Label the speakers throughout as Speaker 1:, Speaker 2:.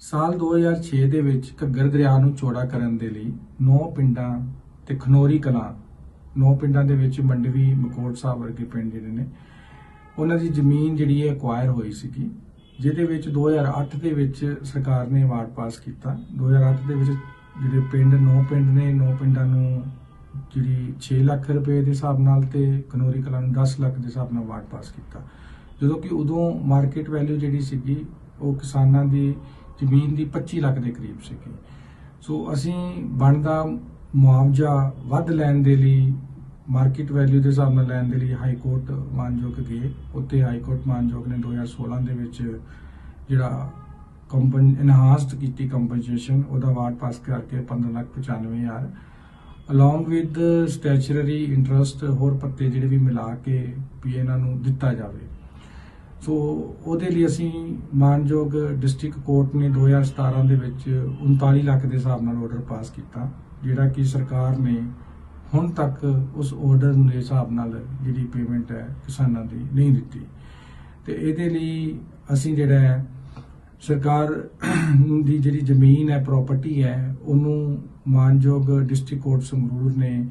Speaker 1: ਸਾਲ 2006 ਦੇ ਵਿੱਚ ਘੱਗਰ ਦਰਿਆ ਨੂੰ ਚੌੜਾ ਕਰਨ ਦੇ ਲਈ ਨੌ ਪਿੰਡਾਂ ਤੇ ਖਨੋਰੀ ਕਲਾਂ, ਨੌ ਪਿੰਡਾਂ ਦੇ ਵਿੱਚ ਮੰਡਵੀ, ਮਕੋਟ ਸਾਹਿਬ ਵਰਗੇ ਪਿੰਡ ਜਿਹੜੇ ਨੇ, ਉਹਨਾਂ ਦੀ ਜ਼ਮੀਨ ਜਿਹੜੀ ਹੈ ਐਕਵਾਇਰ ਹੋਈ ਸੀਗੀ, ਜਿਹਦੇ ਵਿੱਚ 2008 ਦੇ ਵਿੱਚ ਸਰਕਾਰ ਨੇ ਵਾਰਡ ਪਾਸ ਕੀਤਾ। 2008 ਦੇ ਵਿੱਚ ਜਿਹੜੇ ਪਿੰਡ, ਨੌ ਪਿੰਡ ਨੇ, ਨੌ ਪਿੰਡਾਂ ਨੂੰ ਜਿਹੜੀ 6 ਲੱਖ ਰੁਪਏ ਦੇ ਹਿਸਾਬ ਨਾਲ ਤੇ ਕਨੋਰੀ ਕਲਾਂ ਨੂੰ 10 ਲੱਖ ਦੇ ਹਿਸਾਬ ਨਾਲ ਵਾਰਡ ਪਾਸ ਕੀਤਾ। ਜਦੋਂ ਕਿ ਉਦੋਂ ਮਾਰਕੀਟ ਵੈਲਿਊ ਜਿਹੜੀ ਸੀਗੀ, ਉਹ ਕਿਸਾਨਾਂ ਦੀ ਜ਼ਮੀਨ ਦੀ 25 ਲੱਖ ਦੇ ਕਰੀਬ ਸੀਗੀ। ਸੋ ਅਸੀਂ ਬਣਦਾ ਮੁਆਵਜ਼ਾ ਵੱਧ ਲੈਣ ਦੇ ਲਈ ਮਾਰਕੀਟ ਵੈਲਿਊ ਦੇ ਹਿਸਾਬ ਨਾਲ ਲੈਣ ਦੇ ਲਈ ਹਾਈ ਕੋਰਟ ਮਾਨਯੋਗ ਗਏ। ਉੱਤੇ ਹਾਈ ਕੋਰਟ ਮਾਨਯੋਗ ਨੇ 2016 ਦੇ ਵਿੱਚ ਜਿਹੜਾ ਕੰਪਨ ਇਨਹਾਂਸਡ ਕੀਤੀ ਕੰਪਨਸੇਸ਼ਨ ਉਹਦਾ ਵਾਰਡ ਪਾਸ ਕਰਕੇ 15 ਲੱਖ 95 ਹਜ਼ਾਰ। ਅਲੋਂਗ ਵਿਦ ਸਟੈਚੂਰਰੀ ਇੰਟਰਸਟ ਹੋਰ ਪੱਤੇ ਜਿਹੜੇ ਵੀ ਮਿਲਾ ਕੇ ਵੀ ਇਹਨਾਂ ਨੂੰ ਦਿੱਤਾ ਜਾਵੇ। ਸੋ ਉਹਦੇ ਲਈ ਅਸੀਂ ਮਾਨਯੋਗ ਡਿਸਟ੍ਰਿਕਟ ਕੋਰਟ ਨੇ 2017 ਦੇ ਵਿੱਚ 39 ਲੱਖ ਦੇ ਹਿਸਾਬ ਨਾਲ ਆਰਡਰ ਪਾਸ ਕੀਤਾ, ਜਿਹੜਾ ਕਿ ਸਰਕਾਰ ਨੇ ਹੁਣ ਤੱਕ ਉਸ ਆਰਡਰ ਦੇ ਹਿਸਾਬ ਨਾਲ ਜਿਹੜੀ ਪੇਮੈਂਟ ਹੈ ਕਿਸਾਨਾਂ ਦੀ ਨਹੀਂ ਦਿੱਤੀ। ਤੇ ਇਹਦੇ ਲਈ ਅਸੀਂ ਜਿਹੜਾ ਹੈ, ਸਰਕਾਰ ਦੀ ਜਿਹੜੀ ਜ਼ਮੀਨ ਹੈ ਪ੍ਰਾਪਰਟੀ ਹੈ, ਉਹਨੂੰ ਮਾਨਯੋਗ ਡਿਸਟ੍ਰਿਕਟ ਕੋਰਟ ਸੰਗਰੂਰ ਨੇ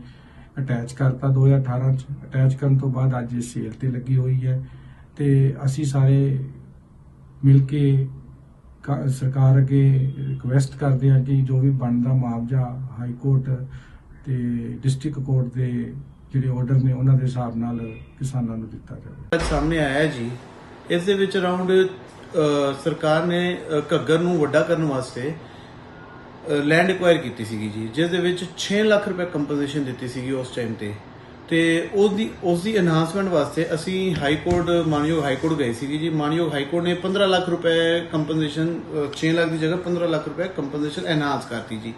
Speaker 1: ਅਟੈਚ ਕਰਤਾ। 2018 ਚ ਅਟੈਚ ਕਰਨ ਤੋਂ ਬਾਅਦ ਅੱਜ ਇਹ ਸੇਲ ਤੇ ਲੱਗੀ ਹੋਈ ਹੈ। ਤੇ ਅਸੀਂ ਸਾਰੇ ਮਿਲ ਕੇ ਸਰਕਾਰ ਅੱਗੇ ਰਿਕੁਐਸਟ ਕਰਦੇ ਹਾਂ ਕਿ ਜੋ ਵੀ ਬਣਦਾ ਮੁਆਵਜ਼ਾ ਹਾਈ ਕੋਰਟ ਤੇ ਡਿਸਟ੍ਰਿਕਟ ਕੋਰਟ ਦੇ ਜਿਹੜੇ ਆਰਡਰ ਨੇ ਉਹਨਾਂ ਦੇ ਹਿਸਾਬ ਨਾਲ ਕਿਸਾਨਾਂ ਨੂੰ ਦਿੱਤਾ ਜਾਵੇ।
Speaker 2: ਅੱਜ ਸਾਹਮਣੇ ਆਇਆ ਜੀ, ਇਸ ਦੇ ਵਿੱਚ ਅਰਾਊਂਡ ਸਰਕਾਰ ਨੇ ਘੱਗਰ ਨੂੰ ਵੱਡਾ ਕਰਨ ਵਾਸਤੇ ਲੈਂਡ ਐਕਵਾਇਰ ਕੀਤੀ ਸੀਗੀ ਜੀ, ਜਿਸ ਦੇ ਵਿੱਚ 6 ਲੱਖ ਰੁਪਏ ਕੰਪਨਸੇਸ਼ਨ ਦਿੱਤੀ ਸੀਗੀ ਉਸ ਟਾਈਮ ਤੇ। ਤੇ ਉਹਦੀ ਉਸ ਦੀ ਐਨਹਾਂਸਮੈਂਟ ਵਾਸਤੇ ਅਸੀਂ ਹਾਈ ਕੋਰਟ ਮਾਨਯੋਗ ਹਾਈ ਕੋਰਟ ਗਏ ਸੀ ਜੀ। ਮਾਨਯੋਗ ਹਾਈ ਕੋਰਟ ਨੇ 15 ਲੱਖ ਰੁਪਏ ਕੰਪਨਸੇਸ਼ਨ 6 ਲੱਖ ਦੀ ਜਗ੍ਹਾ 15 ਲੱਖ ਰੁਪਏ ਕੰਪਨਸੇਸ਼ਨ ਐਨਹਾਂਸ ਕਰਤੀ ਜੀ।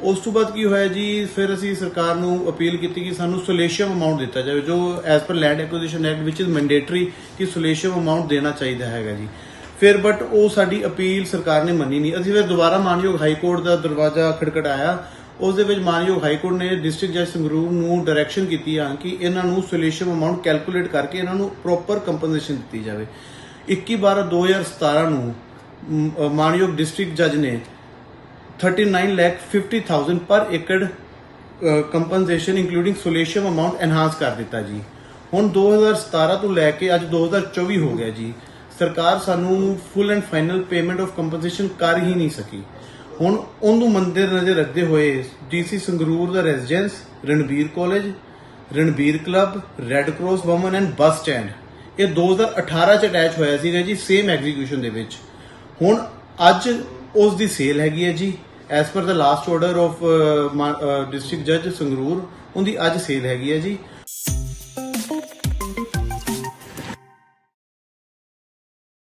Speaker 2: ਉਸ ਤੋਂ ਬਾਅਦ ਕੀ ਹੋਇਆ ਜੀ, ਫਿਰ ਅਸੀਂ ਸਰਕਾਰ ਨੂੰ ਅਪੀਲ ਕੀਤੀ ਕਿ ਸਾਨੂੰ ਸੋਲੇਸ਼ੀਅਮ ਅਮਾਉਂਟ ਦਿੱਤਾ ਜਾਵੇ, ਜੋ as per land acquisition act ਵਿੱਚ ਇਜ਼ ਮੈਂਡੇਟਰੀ ਕਿ ਸੋਲੇਸ਼ੀਅਮ ਅਮਾਉਂਟ ਦੇਣਾ ਚਾਹੀਦਾ ਹੈਗਾ ਜੀ। ਫਿਰ ਬਟ ਉਹ ਸਾਡੀ ਅਪੀਲ ਸਰਕਾਰ ਨੇ ਮੰਨੀ ਨਹੀਂ। ਅਸੀਂ ਫਿਰ ਦੁਬਾਰਾ ਮਾਨਯੋਗ ਹਾਈ ਕੋਰਟ ਦਾ ਦਰਵਾਜ਼ਾ ਖੜਖੜਾਇਆ। ਉਸ ਦੇ ਵਿੱਚ ਮਾਨਯੋਗ ਹਾਈ ਕੋਰਟ ਨੇ ਡਿਸਟ੍ਰਿਕਟ ਜੱਜ ਸੰਗਰੂਰ ਨੂੰ ਡਾਇਰੈਕਸ਼ਨ ਕੀਤੀ ਆ ਕਿ ਇਹਨਾਂ ਨੂੰ ਸੋਲੇਸ਼ੀਅਮ ਅਮਾਉਂਟ ਕੈਲਕੂਲੇਟ ਕਰਕੇ ਇਹਨਾਂ ਨੂੰ ਪ੍ਰੋਪਰ ਕੰਪਨਸੇਸ਼ਨ ਦਿੱਤੀ ਜਾਵੇ। 21 12 2017 ਨੂੰ ਮ, ਅ, ਮਾਨਯੋਗ ਡਿਸਟ੍ਰਿਕਟ ਜੱਜ ਨੇ 39 ਲੱਖ 50000 ਪਰ ਏਕੜ compensation including solatium amount enhance ਕਰ ਦਿੱਤਾ ਜੀ। ਹੁਣ 2017 ਤੋਂ ਲੈ ਕੇ ਅੱਜ 2024 ਹੋ ਗਿਆ ਜੀ। ਸਰਕਾਰ ਸਾਨੂੰ full and final payment of compensation ਕਰ ਹੀ ਨਹੀਂ ਸਕੀ। ਹੁਣ ਉਹਨੂੰ ਮੰਦਰ ਨਜ਼ਰ ਰੱਖਦੇ ਹੋਏ DC Sangrur the residence Ranbir college Ranbir club red cross women and bus stand ਇਹ 2018 ਚ ਅਟੈਚ ਹੋਇਆ ਸੀਗਾ ਜੀ ਸੇਮ ਐਗਜ਼ੀਕਿਊਸ਼ਨ ਦੇ ਵਿੱਚ। ਹੁਣ ਅੱਜ ਉਸ ਦੀ ਸੇਲ ਹੈਗੀ ਹੈ ਜੀ। ਐਸ ਪਰ ਦਾ ਲਾਸਟ ਆਰਡਰ ਆਫ ਡਿਸਟ੍ਰਿਕਟ ਜੱਜ ਸੰਗਰੂਰ, ਉਹਦੀ ਅੱਜ ਸੇਲ ਹੈਗੀ ਹੈ ਜੀ।